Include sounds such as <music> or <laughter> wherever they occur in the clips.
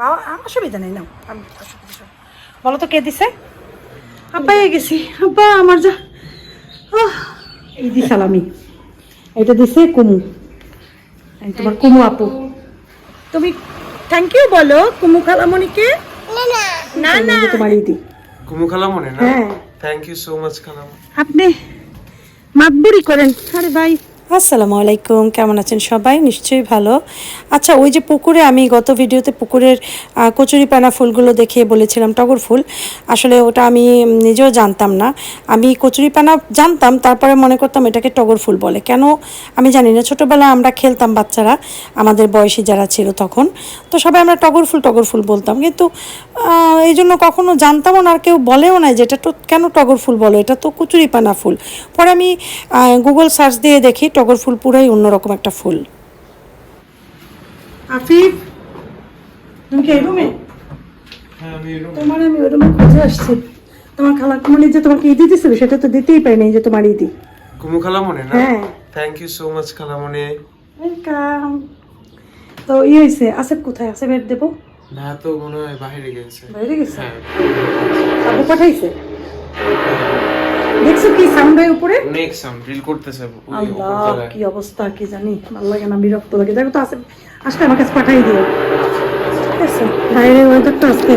বাবা অসুবিধা নেই নাও। আমি বলো তো কে দিছে? আব্বাই গেছি। আব্বা আমার যা। এই দি সালামি। এটা দিছে কুমু। এই তোমার কুমু আপু। তুমি থ্যাংক ইউ বলো কুমু খালামণিকে? না না। তোমার ইদি কুমু খালা মনে না? হ্যাঁ। থ্যাংক ইউ সো মাচ খালাম আপনি মাতবুরি করেন। আরে ভাই। আসসালামু আলাইকুম কেমন আছেন সবাই? নিশ্চয়ই ভালো। আচ্ছা ওই যে পুকুরে আমি গত ভিডিওতে পুকুরের কচুরিপানা ফুলগুলো দেখিয়ে বলেছিলাম, টগর ফুল। আসলে ওটা আমি নিজেও জানতাম না। আমি কচুরিপানা জানতাম, তারপরে মনে করতাম এটাকে টগর ফুল বলে। কেন? আমি জানি না। ছোটোবেলায় আমরা খেলতাম বাচ্চারা, আমাদের বয়সী যারা ছিল তখন। তো সবাই আমরা টগর ফুল টগর ফুল বলতাম। কিন্তু এই জন্য কখনো জানতামও না আর কেউ বলেও না যে এটা তো কেন টগর ফুল বলো? এটা তো কচুরিপানা ফুল। পরে আমি গুগল সার্চ দিয়ে দেখি টগর ফুল পুরাই অন্যরকম একটা ফুল। আফিফ তুমি কি এই রুমে হ্যাঁ তোমার আমি ওই রুমে খুঁজে আসছি। তোমার খালা মানে যে তোমাকে ইদি দিছিল সেটা তো দিতেই পারিনি যে তোমার ইদি কুমু খালা মনে না? হ্যাঁ। থ্যাংক ইউ সো মাচ খালা মনে ওয়েলকাম তো ই হয়েছে আসেফ কোথায়? আসেফের দেবো? না তো মনে হয় বাইরে গেছে। বাইরে গেছে? হ্যাঁ। আবু পাঠাইছে? দেখছ কি সাউন্ড হয় উপরে? অনেক সাউন্ড রিল করতেছে আল্লাহ কি অবস্থা কি জানি। ভালো লাগে না বিরক্ত লাগে। দেখো তো আসে আজকে আমার কাছে পাঠাই দিও। ঠিক আছে? বাইরের ওয়েদারটা আজকে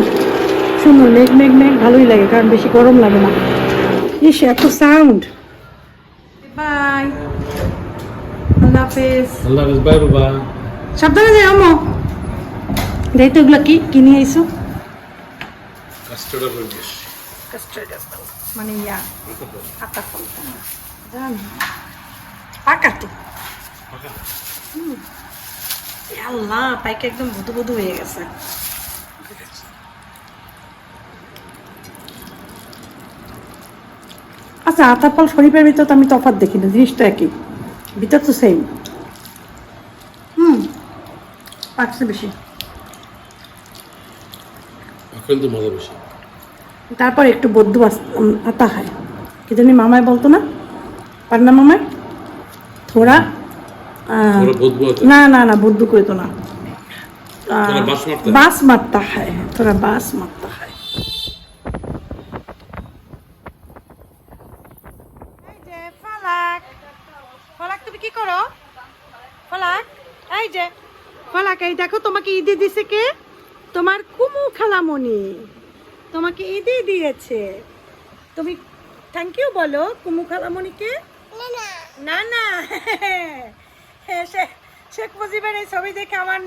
সুন্দর মেঘ মেঘ মেঘ ভালোই লাগে কারণ বেশি গরম লাগে না। ইস এত সাউন্ড বাই আল্লাহ হাফেজ। আল্লাহ হাফেজ বাই বাবা। সাবধানে যাই আমো এগুলো কি কিনে আইসো কাস্টার্ড কাস্টার্ড মানে ইয়া আটা ফল জান। পাকা। এ আল্লাহ পাইকে একদম বুধু বুধু হয়ে গেছে। আচ্ছা আতা ফল শরীফের ভিতর তো আমি তফাৎ দেখি না জিনিসটা একই। ভিতর তো সেম হুম। পাকছে বেশি। এখন তো মজা বেশি। তারপর একটু বদ্ধ আতা হয়। কি জানি মামায় বলতো না? পার না মামায় থোড়া না না না বদ্ধ করতো না। বাস মারতা হয়? হ্যাঁ, থোড়া বাস মারতা হয়। এই দেখো তোমাকে ঈদে দিছে কে? তোমার কুমু খালামনি তোমাকে ঈদে দিয়েছে। তুমি থ্যাংক ইউ বলো কুমু খালামণিকে? না না। শেখ মুজিবের এই ছবি দেখে আমার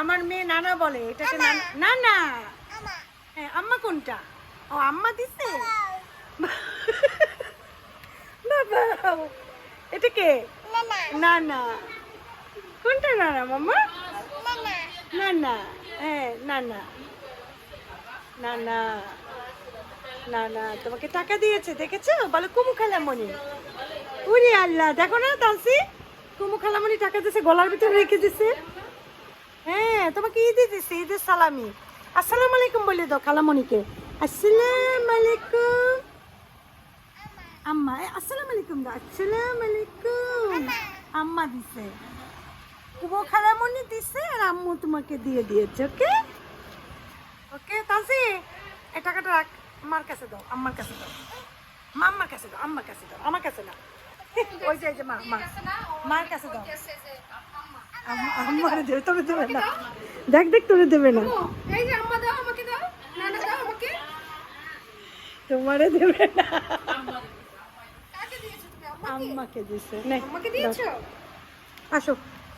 আমার মেয়ে নানা বলে এটাকে না না হ্যাঁ আম্মা। কোনটা? ও আম্মা দিছে? এটা কে? না না কোনটা নানা মামা? না না হ্যাঁ না না না না না না, তোমাকে টাকা দিয়েছে, দেখেছ? বলো, কুমু খালামণি। উরি আল্লাহ, দেখো না তালসি কুমু খালামণি টাকা দিয়েছে, গলার ভিতরে রেখে দিছে হ্যাঁ তোমাকে ঈদে দিছে ঈদের সালামি। আসসালামু আলাইকুম বলে দাও খালামণিকে। আসসালামু আলাইকুম। আম্মা আসসালামু আলাইকুম দাও। আসসালামু আলাইকুম। আম্মা দিছে। কুমু খালামণি দিছে, আর আম্মু তোমাকে দিয়ে দিয়েছে, ওকে? ওকে তালসি এই টাকাটা রাখ। আমার কাছে দাও আমার কাছে দাও। মাম্মার কাছে দাও আম্মার কাছে দাও আমার কাছে না। <laughs> ওই যে এই যে মা মা। মার কাছে দাও। আম্মারে দেবে না। দেখ দেখ তোরে দেবে না। এই যে আম্মা দাও আমাকে দাও। নানা দাও আমাকে। তোমারে দেবে না। তুমি? আম্মাকে? দিছে। নে, আমাকে দিয়েছ? আসো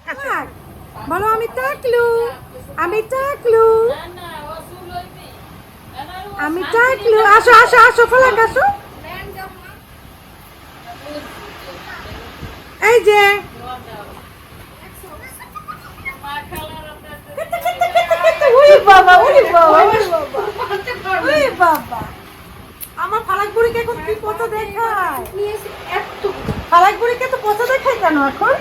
থাক। বলো আমি টাকলু আমি টাকলু আমি টাকলু আসো আসো আসো ফলাক আসো। এই যে। বাবা বাবা আমার ফালাক বুড়িকে এখন কি পচা দেখায়? নিয়েছি এত ফালাক বুড়িকে তো পচা দেখায় কেন এখন?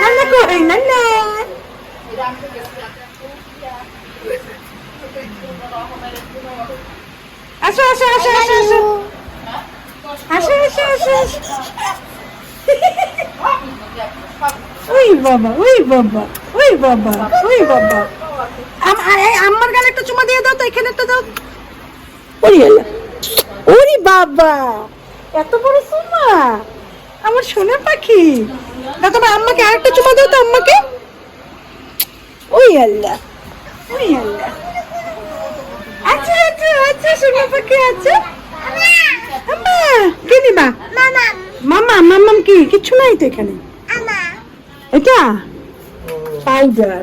না না কই না না আসো আসো আসো আসো আসো। আসো আসো আসো ওই বাবা ওই বাবা ওই বাবা ওই বাবা। আম- আ- এই আম্মার গালে একটা চুমা দিয়ে দাও তো এখানে একটা দাও। ওরে ওরে বাবা এত বড় চুমা। আমার সোনা পাখি। দাও তোমার আম্মাকে আরেকটা চুমা দাও তো আম্মাকে। ওই আল্লাহ ওই আল্লাহ। আচ্ছা আচ্ছা আচ্ছা সোনা পাখি আছে। আম্মা কি নিবা মামা। মামাম কি? কিচ্ছু নাই তো এখানে? এটা? পাউডার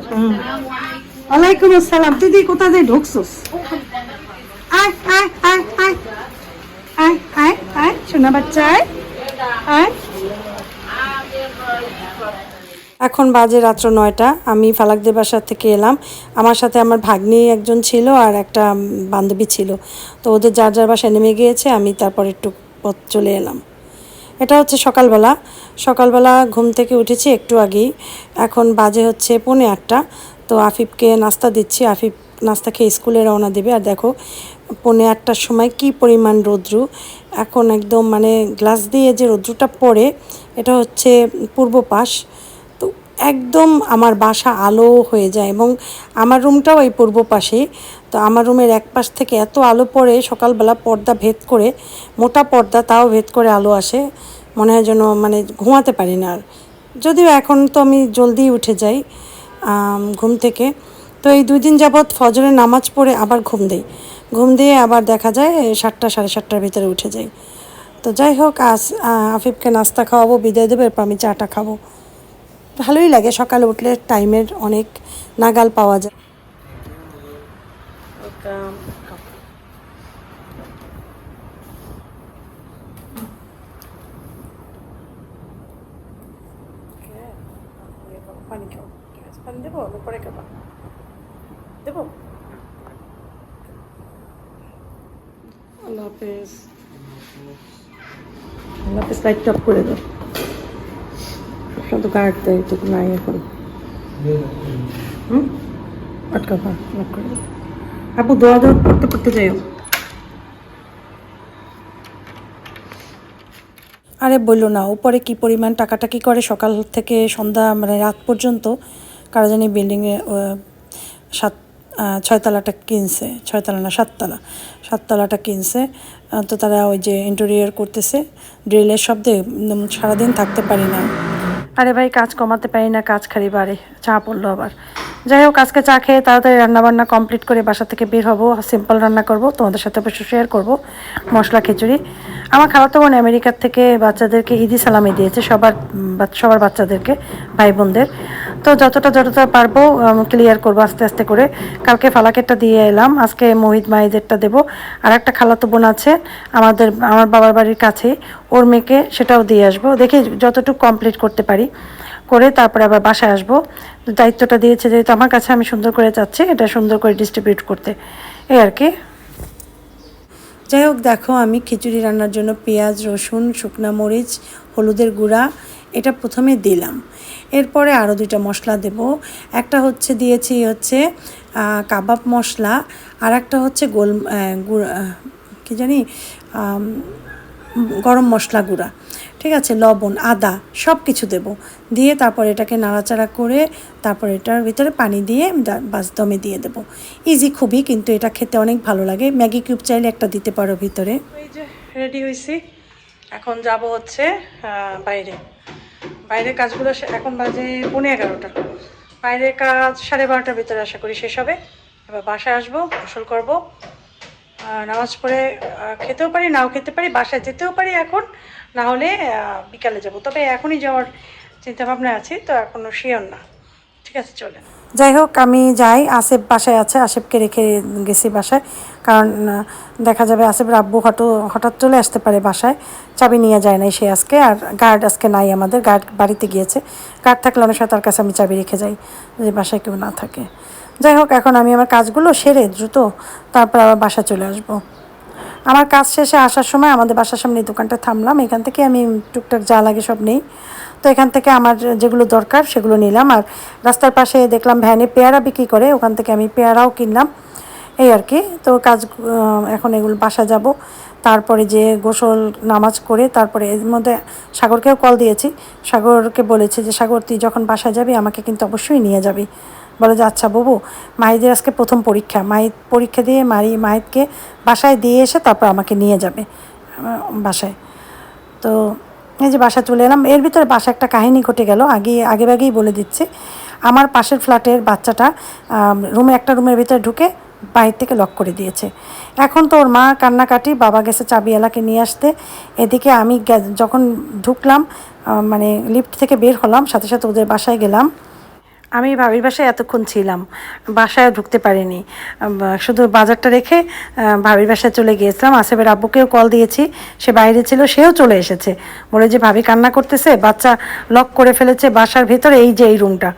ওয়ালাইকুম আসসালাম। তুই দিয়ে কোথা দিয়ে ঢুকছিস? আয় আয় আয় আয়। আয় আয় আয় শোনা বাচ্চা আয়। আয়। এখন বাজে রাত্র নয়টা। আমি ফালাকদের বাসার থেকে এলাম। আমার সাথে আমার ভাগ্নি একজন ছিল আর একটা বান্ধবী ছিল। তো ওদের যার যার বাসায় নেমে গিয়েছে, আমি তারপর একটু পথ চলে এলাম। এটা হচ্ছে সকালবেলা। সকালবেলা ঘুম থেকে উঠেছি একটু আগেই। এখন বাজে হচ্ছে পৌনে আটটা। তো আফিফকে নাস্তা দিচ্ছি। আফিফ নাস্তা খেয়ে স্কুলে রওনা দেবে। আর দেখো, পৌনে আটটার সময় কি পরিমাণ রৌদ্রু। এখন একদম মানে গ্লাস দিয়ে যে রৌদ্রুটা পড়ে, এটা হচ্ছে পূর্ব পাশ। একদম আমার বাসা আলো হয়ে যায় এবং আমার রুমটাও এই পূর্ব পাশে। তো আমার রুমের এক পাশ থেকে এত আলো পড়ে সকালবেলা পর্দা ভেদ করে মোটা পর্দা তাও ভেদ করে আলো আসে। মনে হয় যেন মানে ঘুমাতে পারি না আর। যদিও এখন তো আমি জলদি উঠে যাই ঘুম থেকে। তো এই দুই দিন যাবৎ ফজরের নামাজ পড়ে আবার ঘুম দেই। ঘুম দিয়ে আবার দেখা যায় সাতটা সাড়ে সাতটার ভিতরে উঠে যাই। তো যাই হোক আহ, আফিফকে নাস্তা খাওয়াবো বিদায় দেবো এরপর আমি চাটা খাব। ভালোই লাগে, সকালে উঠলে টাইমের অনেক নাগাল পাওয়া যায়। পানি পানি দেবো দেবো আল্লাহ হাফেজ। আল্লাহ হাফেজ লাইট অফ করে দাও। শুধু গার্ড দেয় এটুকু নাই এখন আপু দোয়া দোয়া পড়তে পড়তে যাইও আরে বলল না, উপরে কি পরিমাণ টাকাটাকি করে সকাল থেকে সন্ধ্যা মানে রাত পর্যন্ত, কারা জানি বিল্ডিংয়ে সাত ছয়তলাটা কিনছে, ছয়তলা না, সাততলা, সাততলাটা কিনছে। তো তারা ওই যে ইন্টেরিয়র করতেছে ড্রিলের শব্দে সারাদিন থাকতে পারি না আরে ভাই, কাজ কমাতে পারি না, কাজ খালি বাড়ে। চা পড়ল আবার। যাই হোক, আজকে চা খেয়ে তাড়াতাড়ি রান্নাবান্না কমপ্লিট করে বাসা থেকে বের হব। সিম্পল রান্না করব, তোমাদের সাথে অবশ্য শেয়ার করব। মশলা, খিচুড়ি। আমার খালাতো বোন আমেরিকার থেকে বাচ্চাদেরকে ঈদি সালামি দিয়েছে, সবার সবার বাচ্চাদেরকে ভাই বোনদের তো যতটা যতটা পারব ক্লিয়ার করব আস্তে আস্তে করে। কালকে ফালাকেরটা দিয়ে এলাম, আজকে মোহিত মাহিদেরটা দেবো। আর একটা খালাতো বোন আছে, আমাদের, আমার বাবার বাড়ির কাছে ওর মেয়েকে সেটাও দিয়ে আসব। দেখি যতটুকু কমপ্লিট করতে পারি। করে তারপরে আবার বাসায় আসব। দায়িত্বটা দিয়েছে যেহেতু আমার কাছে আমি সুন্দর করে চাচ্ছি এটা সুন্দর করে ডিস্ট্রিবিউট করতে। এই আর কি। যাই হোক, দেখো আমি খিচুড়ি রান্নার জন্য পেঁয়াজ, রসুন, শুকনা মরিচ, হলুদের গুঁড়া, এটা প্রথমে দিলাম। এরপরে আরও দুইটা মশলা দেব। একটা হচ্ছে দিয়েছি হচ্ছে কাবাব মশলা, আর একটা হচ্ছে গোল গুঁড়া কি জানি গরম মশলা গুঁড়া। ঠিক আছে, লবণ, আদা সব কিছু দেবো। দিয়ে তারপর এটাকে নাড়াচাড়া করে তারপর এটার ভিতরে পানি দিয়ে বাস দমে দিয়ে দেবো। ইজি খুবই, কিন্তু এটা খেতে অনেক ভালো লাগে। ম্যাগি কিউব চাইলে একটা দিতে পারো ভিতরে। এই যে রেডি হয়েছি এখন যাব হচ্ছে বাইরে। বাইরের কাজগুলো এখন বাজে পৌনে এগারোটা। বাইরের কাজ সাড়ে বারোটার ভিতরে আশা করি শেষ হবে। এবার বাসায় আসব, গোসল করব। নামাজ পড়ে খেতেও পারি, নাও খেতে পারি, বাসায় যেতেও পারি এখন। না হলে বিকালে যাব। তবে এখনই যাওয়ার চিন্তা ভাবনা আছে, তো এখনও শিওর না। ঠিক আছে চলে যাই হোক, আমি যাই। আসেফ বাসায় আছে, আসেফকে রেখে গেছি বাসায়। কারণ দেখা যাবে আসেফের আব্বু হঠাৎ হঠাৎ চলে আসতে পারে বাসায়। চাবি নিয়ে যায় নাই সে আজকে, আর গার্ড আজকে নাই আমাদের। গার্ড বাড়িতে গিয়েছে। গার্ড থাকলে অনেক সময় তার কাছে আমি চাবি রেখে যাই, যে বাসায় কেউ না থাকে। যাই হোক, এখন আমি আমার কাজগুলো সেরে দ্রুত তারপর আবার বাসা চলে আসব। আমার কাজ শেষে আসার সময় আমাদের বাসার সামনে দোকানটা থামলাম। এখান থেকে আমি টুকটাক যা লাগে সব নেই। তো এখান থেকে আমার যেগুলো দরকার সেগুলো নিলাম। আর রাস্তার পাশে দেখলাম ভ্যানে পেয়ারা বিক্রি করে, ওখান থেকে আমি পেয়ারাও কিনলাম। এই আর কি। তো কাজ এখন এগুলো বাসা যাব। তারপরে যে গোসল, নামাজ করে তারপরে এর মধ্যে সাগরকেও কল দিয়েছি। সাগরকে বলেছি যে, সাগর, তুই যখন বাসা যাবি, আমাকে কিন্তু অবশ্যই নিয়ে যাবি। বলে যে আচ্ছা বাবু, মাহিদের আজকে প্রথম পরীক্ষা। মাহিদ পরীক্ষা দিয়ে মারি মাহিদকে বাসায় দিয়ে এসে তারপর আমাকে নিয়ে যাবে বাসায়। তো এই যে বাসা চলে এলাম। এর ভিতরে বাসা একটা কাহিনী ঘটে গেল। আগে আগে আগেই বলে দিচ্ছি। আমার পাশের ফ্ল্যাটের বাচ্চাটা রুমে, একটা রুমের ভিতরে ঢুকে বাইরে থেকে লক করে দিয়েছে। এখন তো ওর মা কান্নাকাটি, বাবা গেছে চাবিওয়ালাকে নিয়ে আসতে। এদিকে আমি যখন ঢুকলাম মানে লিফট থেকে বের হলাম, সাথে সাথে ওদের বাসায় গেলাম। আমি ভাবির বাসায় এতক্ষণ ছিলাম বাসায় ঢুকতে পারিনি। শুধু বাজারটা রেখে ভাবির বাসায় চলে গিয়েছিলাম। আসেবের আব্বুকেও কল দিয়েছি, সে বাইরে ছিল, সেও চলে এসেছে। বলে যে, ভাবি কান্না করতেছে, বাচ্চা লক করে ফেলেছে বাসার ভেতরে, এই যে এই রুমটা।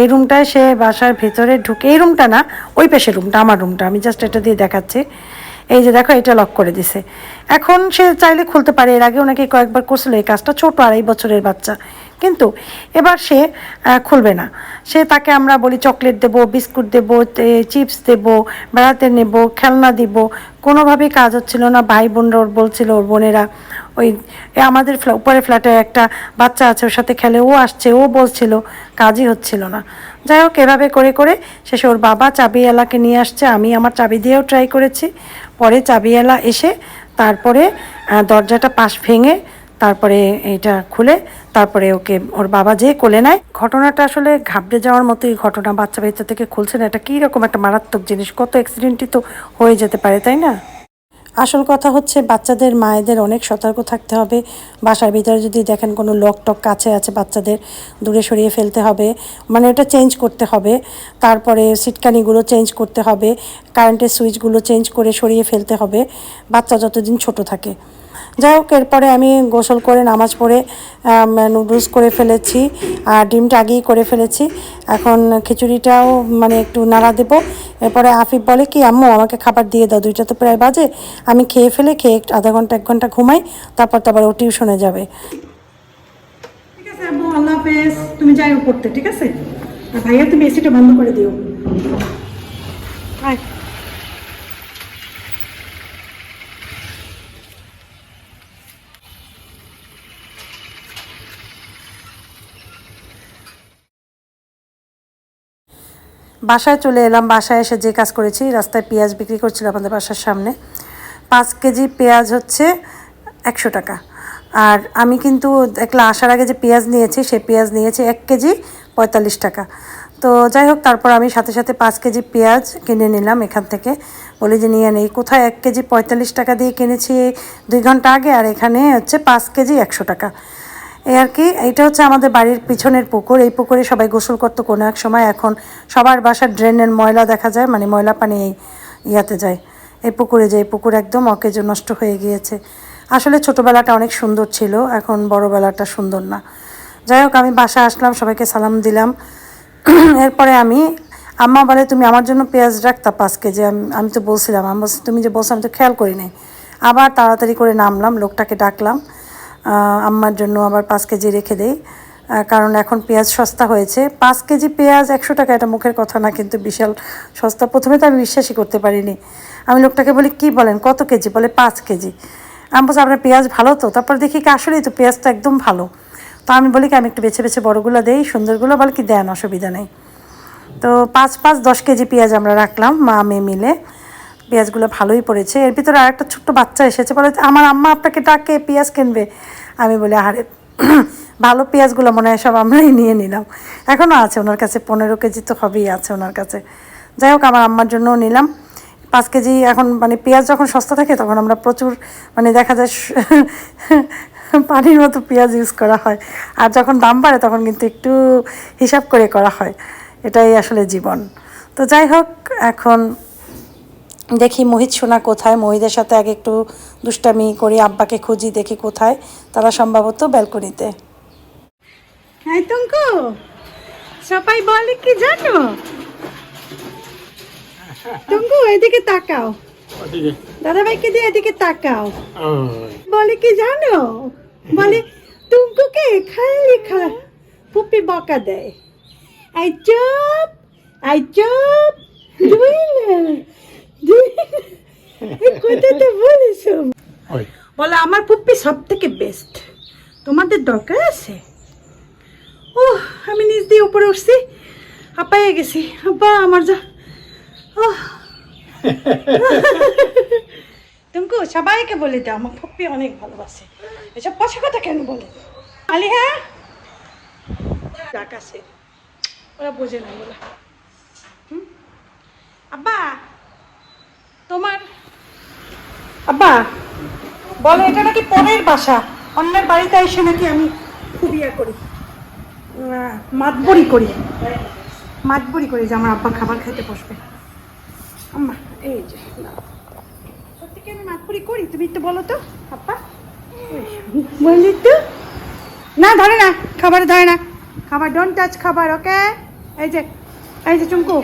এই রুমটায় সে বাসার ভেতরে ঢুকে, এই রুমটা না, ওই পেশের রুমটা, আমার রুমটা, আমি জাস্ট এটা দিয়ে দেখাচ্ছি। এই যে দেখো, এটা লক করে দিছে। এখন সে চাইলে খুলতে পারে, এর আগে ওনাকে কয়েকবার করছিল এই কাজটা, ছোট আড়াই বছরের বাচ্চা। কিন্তু এবার সে খুলবে না। সে তাকে আমরা বলি চকলেট দেব বিস্কুট দেব চিপস দেব, বেড়াতে নেব, খেলনা দিব। কোনোভাবেই কাজ হচ্ছিল না ভাই বোনরা ওর বলছিল, ওর বোনেরা। ওই আমাদের উপরে ফ্ল্যাটে একটা বাচ্চা আছে, ওর সাথে খেলে, ও আসছে, ও বলছিল, কাজই হচ্ছিল না। যাই হোক, এভাবে করে করে শেষে ওর বাবা চাবিওয়ালাকে নিয়ে আসছে, আমি আমার চাবি দিয়েও ট্রাই করেছি। পরে চাবিওয়ালা এসে তারপরে দরজাটা পাশ ভেঙে তারপরে এটা খুলে তারপরে ওকে, ওর বাবা যেয়ে কোলে নেয়। ঘটনাটা আসলে ঘাবড়ে যাওয়ার মতোই ঘটনা বাচ্চা বাচ্চা থেকে খুলছে না। এটা কীরকম একটা মারাত্মক জিনিস, কত অ্যাক্সিডেন্টই তো হয়ে যেতে পারে, তাই না? আসল কথা হচ্ছে বাচ্চাদের, মায়েদের অনেক সতর্ক থাকতে হবে। বাসার ভিতরে যদি দেখেন কোনো লকটক কাছে আছে বাচ্চাদের, দূরে সরিয়ে ফেলতে হবে। মানে ওটা চেঞ্জ করতে হবে। তারপরে সিটকানিগুলো চেঞ্জ করতে হবে। কারেন্টের সুইচগুলো চেঞ্জ করে সরিয়ে ফেলতে হবে। বাচ্চা যতদিন ছোট থাকে। যাই হোক এরপরে আমি গোসল করে নামাজ পড়ে নুডলস করে ফেলেছি আর ডিমটা আগেই করে ফেলেছি। এখন খিচুড়িটাও মানে একটু নাড়া দেবো। এরপরে আফিফ বলে কি আম্মু আমাকে খাবার দিয়ে দাও দুইটা তো প্রায় বাজে। আমি খেয়ে ফেলে খেয়ে একটু আধা ঘণ্টা এক ঘণ্টা ঘুমাই তারপর তারপর ও টিউশনে যাবে। ঠিক আছে আম্মু আল্লাহ হাফেজ। তুমি যাই পড়তে ঠিক আছে? আর ভাইয়া তুমি এসিটা বন্ধ করে দিও। বাসায় চলে এলাম, বাসায় এসে যে কাজ করেছি, রাস্তায় পেঁয়াজ বিক্রি করছিল আমাদের বাসার সামনে। পাঁচ কেজি পেঁয়াজ হচ্ছে একশো টাকা। আর আমি কিন্তু একলা আসার আগে যে পেঁয়াজ নিয়েছি, সে পেঁয়াজ নিয়েছি এক কেজি পঁয়তাল্লিশ টাকা। তো যাই হোক, তারপর আমি সাথে সাথে পাঁচ কেজি পেঁয়াজ কিনে নিলাম এখান থেকে। বলি যে, নিয়ে নেই কোথায় এক কেজি পঁয়তাল্লিশ টাকা দিয়ে কিনেছি দুই ঘণ্টা আগে, আর এখানে হচ্ছে পাঁচ কেজি একশো টাকা। এই আর কি এইটা হচ্ছে আমাদের বাড়ির পিছনের পুকুর। এই পুকুরে সবাই গোসল করতো কোনো এক সময়। এখন সবার বাসার ড্রেনের ময়লা দেখা যায় মানে ময়লা পানি এই ইয়াতে যায়। এই পুকুরে যায় পুকুর একদম অকেজ নষ্ট হয়ে গিয়েছে। আসলে ছোটোবেলাটা অনেক সুন্দর ছিল এখন বড়োবেলাটা সুন্দর না। যাই হোক আমি বাসা আসলাম সবাইকে সালাম দিলাম। <clears throat> এরপরে আমি আম্মা বলে তুমি আমার জন্য পেঁয়াজ রাখতা পাঁচ কেজি। আমি আমি তো বলছিলাম আমি বলছি, তুমি যে বলছো আমি তো খেয়াল করি নাই। আবার তাড়াতাড়ি করে নামলাম লোকটাকে ডাকলাম। আম্মার জন্য আবার পাঁচ কেজি রেখে দেই। কারণ এখন পেঁয়াজ সস্তা হয়েছে। পাঁচ কেজি পেঁয়াজ একশো টাকা, এটা মুখের কথা না, কিন্তু বিশাল সস্তা। প্রথমে তো আমি বিশ্বাসই করতে পারিনি। আমি লোকটাকে বলি, কি বলেন, কত কেজি? বলে, পাঁচ কেজি। আমি বলছি, আপনার পেঁয়াজ ভালো তো? তারপর দেখি কি, আসলেই তো পেঁয়াজটা একদম ভালো। তো আমি বলি কি, আমি একটু বেছে বেছে বড়গুলো দেই, সুন্দরগুলো। বলে কি, দেন, অসুবিধা নেই। তো পাঁচ পাঁচ দশ কেজি পেঁয়াজ আমরা রাখলাম, মা মেয়ে মিলে। পেঁয়াজগুলো ভালোই পড়েছে। এর ভিতরে আর একটা ছোট্ট বাচ্চা এসেছে, বলে আমার আম্মা আপনাকে ডাকে, পেঁয়াজ কিনবে। আমি বলি আরে <clears throat> ভালো পেঁয়াজগুলো মনে হয় সব আমরাই নিয়ে নিলাম। এখনও আছে ওনার কাছে, পনেরো কেজি তো হবেই আছে ওনার কাছে। যাই হোক, আমার আম্মার জন্যও নিলাম। পাঁচ কেজি এখন মানে পেঁয়াজ যখন সস্তা থাকে, তখন আমরা প্রচুর মানে দেখা যায় <laughs> পানির মতো পেঁয়াজ ইউজ করা হয়। আর যখন দাম বাড়ে, তখন কিন্তু একটু হিসাব করে করা হয়। এটাই আসলে জীবন। তো যাই হোক, এখন দেখি মোহিত সোনা কোথায়? মহিদের সাথে আগে একটু দুষ্টামি করি আব্বাকে খুঁজি দেখি কোথায়। তারা সম্ভবত ব্যালকনিতে। হ্যাঁ তঙ্কু সবাই বলে কি জানো? তঙ্কু এদিকে তাকাও। দাদাভাইকে দিয়ে এদিকে তাকাও। বলে কি জানো? বলে টুঙ্কুকে খালি খা পুপি বকা দেয়। আই চুপ আই চুপ দুই কথাটা বলেছ? বলে আমার পুপ্পি সব থেকে বেস্ট তোমাদের দরকার আছে? ও আমি নিচ দিয়ে উপরে উঠছি। আপায় গেছি। আমার যা। সবাইকে বলে দাও আমার পপ্পি অনেক ভালোবাসে। এসব পয়সা কথা কেন বলে? আলি হ্যাঁ আকাশে ওরা বোঝে না বলে। হুম? আব্বা তোমার আব্বা বলো এটা নাকি পরের বাসা? অন্যের বাড়িতে এসে নাকি আমি খুব ইয়ে করি। মাতবরি করি। মাতবরি করি যে আমার আব্বা খাবার খেতে বসবে। আম্মা এই যে। সত্যি কি আমি মাতবরি করি? তুমি একটু বলো তো আব্বা। ওই, বলি তো। না ধরে না খাবার ধরে না। খাবার ডোন্ট টাচ খাবার ওকে এই যে এই যে চুমকু।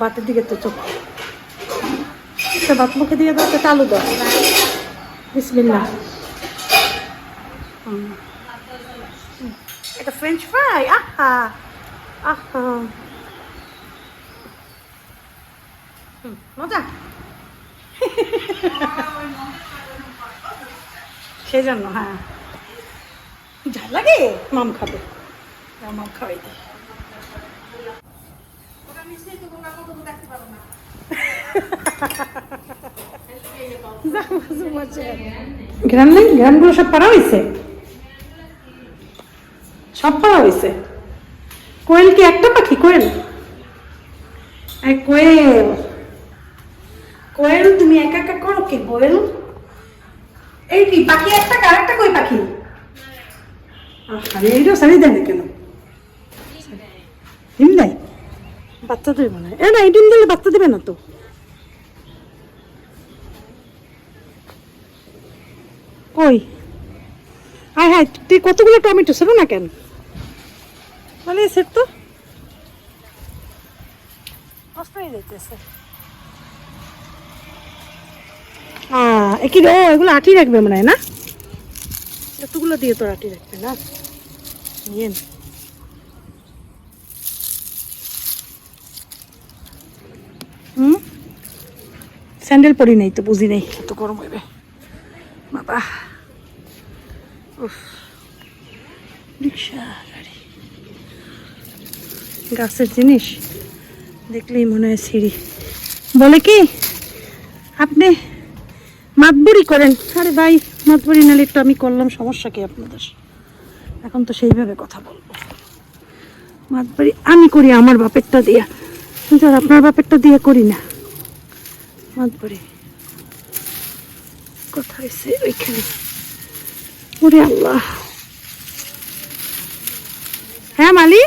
বাতের দিকে তো চোখ। বাত মুখে দিয়ে দাও তো চালু দাও। হুম। এটা ফ্রেঞ্চ ফ্রাই আহা আহা। মজা। সেই জন্য হ্যাঁ। ঝাল লাগে? মাম খাবে। দাও, মাম খাওয়াই দিই ওটা নিশ্চয়ই তো তোমরা কত দেখতে পারো না গ্রাম নেই গ্রামগুলো সব পারা হয়েছে সব পারা হয়েছে কোয়েল কি একটা পাখি, কোয়েল? কোয়েল কোয়েল তুমি একা একা করো কি কোয়েল? এই কি পাখি একটা, কার একটা কই পাখি? আরে এইটা না কেন? ডিম দেয়? বাচ্চা দেবে হয়। এ না, এই ডিম দিলে বাচ্চা দেবে না তো? কই? হ্যাঁ হ্যাঁ তুই কতগুলো টমেটো ছিল না কেন? মানে সেট তো। নষ্ট হয়ে যাইতেছে কি রে ও এগুলো আটি রাখবে মনে হয় না? এতগুলো দিয়ে তো আটি রাখবে না? নিয়ে হুম? স্যান্ডেল পরি নাই তো বুঝি নেই। এত গরম হইবে। বাবা উফ। রিক্সা গাড়ি গাছের জিনিস দেখলেই মনে হয় সিঁড়ি। বলে কি, আপনি মাতবুরি করেন। আরে ভাই, মাতবুরি নালে একটু আমি করলাম সমস্যা কি আপনাদের? এখন তো সেইভাবে কথা বলব। মাতবুরি আমি করি আমার বাপেরটা দিয়া। কিন্তু আপনার বাপেরটা দিয়ে করি না। মাতবুরি। কোথায় সে ওইখানে? ওরে আল্লাহ। হ্যাঁ মালি?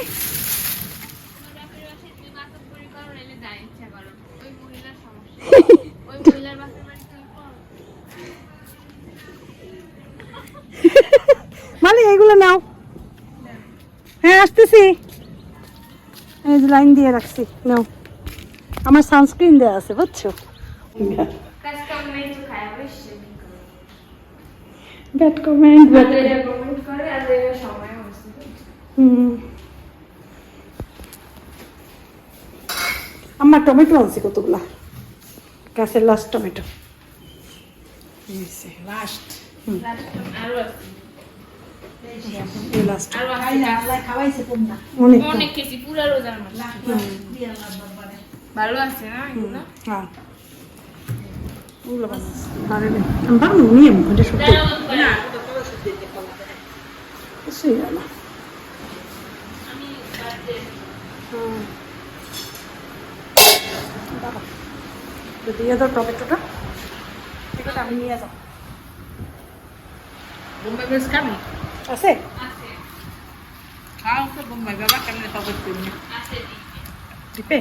<laughs> মালি এইগুলো নাও। হ্যাঁ আসতেছি। লাইন দিয়ে রাখছি, নাও। আমার সানস্ক্রিন দেওয়া আছে, বুঝছ? ব্যাড কমেন্ট ব্যাড হুম। আমার টমেটো আনছি কতগুলা? গাছের লাস্ট টমেটো। লাস্ট অনেক। অনেক খেয়েছি পুরো রোজার ভালো আছে না এগুলো হ্যাঁ ওগুলো বানাচ্ছি পারে না আমি পারব নিয়ে এটা সত্যি কিছুই হয় না হুম। দাঁড়াও। একটু দিয়ে দাও টমেটোটা এটা আমি নিয়ে যাও বোম্বাই বেশ খাবি আছে খাও তো বোম্বাই বাবা কেমন তুমি টিপে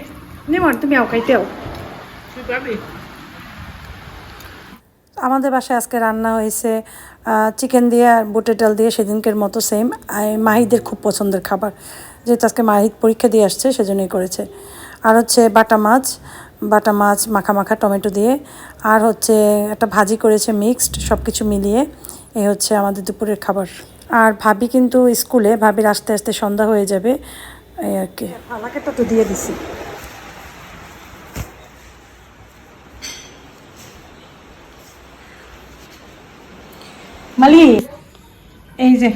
নিমন তুমি আও খাইতেও তুই পাবি আমাদের বাসায় আজকে রান্না হয়েছে চিকেন দিয়ে আর বুটের ডাল দিয়ে, সেদিনকের মতো সেম মাহিদের খুব পছন্দের খাবার, যেহেতু আজকে মাহিদ পরীক্ষা দিয়ে আসছে, সেজন্যই করেছে। আর হচ্ছে বাটা মাছ বাটা মাছ মাখা মাখা টমেটো দিয়ে। আর হচ্ছে একটা ভাজি করেছে মিক্সড সব কিছু মিলিয়ে। এই হচ্ছে আমাদের দুপুরের খাবার। আর ভাবি কিন্তু স্কুলে, ভাবির আস্তে আস্তে সন্ধ্যা হয়ে যাবে, এই আর কি। আমাকে তো দিয়ে দিছি। মালি এই যে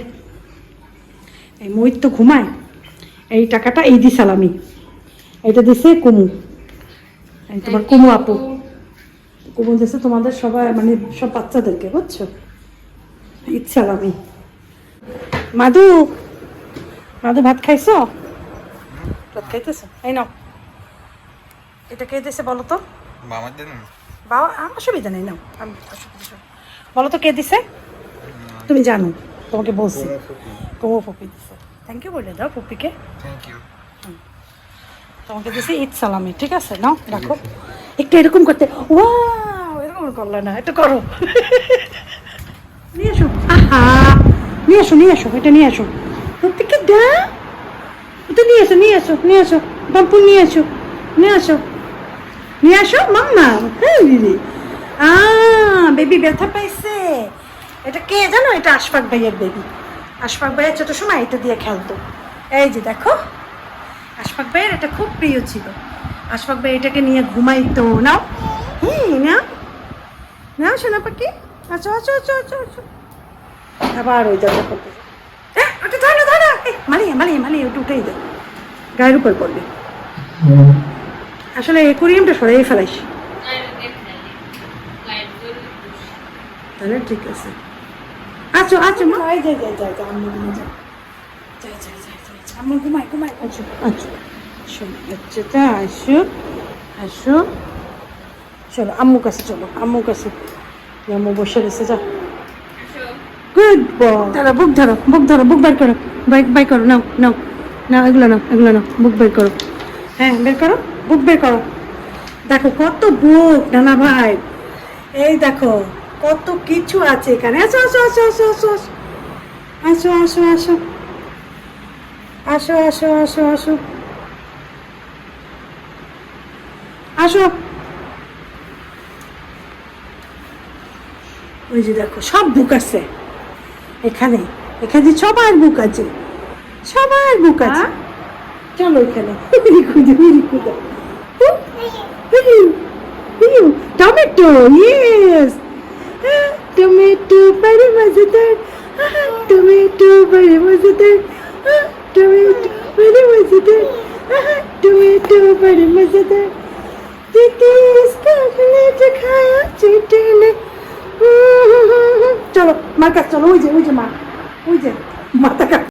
এই ময়ূর তো ঘুমায়। এই টাকাটা এই দিছাল আমি। এটা দিছে কুমু। তোমার কুমু আপু। কুমু দিছে তোমাদের সবাই মানে সব বাচ্চাদেরকে বুঝছ? ইচ্ছাল আমি। মাদু মাদু ভাত খাইছো? ভাত খাইতেছো? এই নাও। এটা কে দিছে বলো তো? বাবা আমার অসুবিধা নেই নাও। আমি অসুবিধা বলো তো কে দিছে? তুমি জানো তোমাকে বলছি। কুমু পপি দিছে। থ্যাংক ইউ বলে দাও পপিকে থ্যাংক ইউ তোমাকে দিছি ঈদ সালামি ঠিক আছে? নাও রাখো। একটু এরকম করতে ওয়াও এরকম করলে না একটু করো। নিয়ে আসো আহা নিয়ে আসো নিয়ে আসো এটা নিয়ে আসো প্রত্যেককে দা এটা নিয়ে আসো নিয়ে আসো নিয়ে আসো বাম্পু নিয়ে আসো নিয়ে আসো নিয়ে আসো মাম্মা। হ্যাঁ দিদি। আ বেবি ব্যথা পাইছে। এটা কে জানো? এটা আশফাক ভাইয়ের বেবি আশফাক ভাইয়ের ছোট সময় এটা দিয়ে খেলতো। এই যে দেখো, আশফাক ভাইয়ের এটা খুব প্রিয় ছিল। আশফাক ভাই এটাকে নিয়ে ঘুমাইতো। নাও। হ্যাঁ নাও। নাও সোনা পাখি। আচ্ছা আচ্ছা আচ্ছা আচ্ছা আচ্ছা আবার ওই দরজা করতে ওটা ধরো ধরো। মালিয়ে মালিয়ে মালিয়ে, ওটা উঠেই দে। গায়ের উপর পড়বে। আসলে একুরিয়ামটা সরাই ফেলাইস। তাহলে ঠিক আছে। আচ্ছা আচ্ছা মা। যাই যাই যাই যাই আম্মু ঘুমাই যাই যাই যাই যাই ঘুমাই ঘুমাই। আচ্ছা আচ্ছা। শোনো আচ্ছা তা আসো আসো। চলো আম্মু কাছে চলো আম্মু কাছে। আম্মু বসে রয়েছে যা। গুড বয় দাঁড়া বুক ধরো বুক ধরো বুক বের করো। বাইক বাই করো নাও নাও। নাও এগুলো নাও এগুলো নাও বুক বের করো। হ্যাঁ বের করো বুক বের করো। দেখো কত বুক নানা ভাই। এই দেখো কত কিছু আছে এখানে। আসো আসো আসো আসো আসো আসো। আসো আসো আসো। আসো আসো আসো আসো। ওই যে দেখো সব বুক আছে। এখানে এখানে সবার বুক আছে সবার বুক আছে। চলো এখানে। <laughs> খুঁজে খুঁজে টমেটো ইয়েস তুমি বড়ি মজাদার টমেটো তুমি মজাদার টমেটো বড়ি তুমি টমেটো বড়ি মজাদার তুমি ইসকা টমেটো খায়া চিটেলে চলো মার কাছে চলো ওই যে ওই যে মা ওই যে মাথা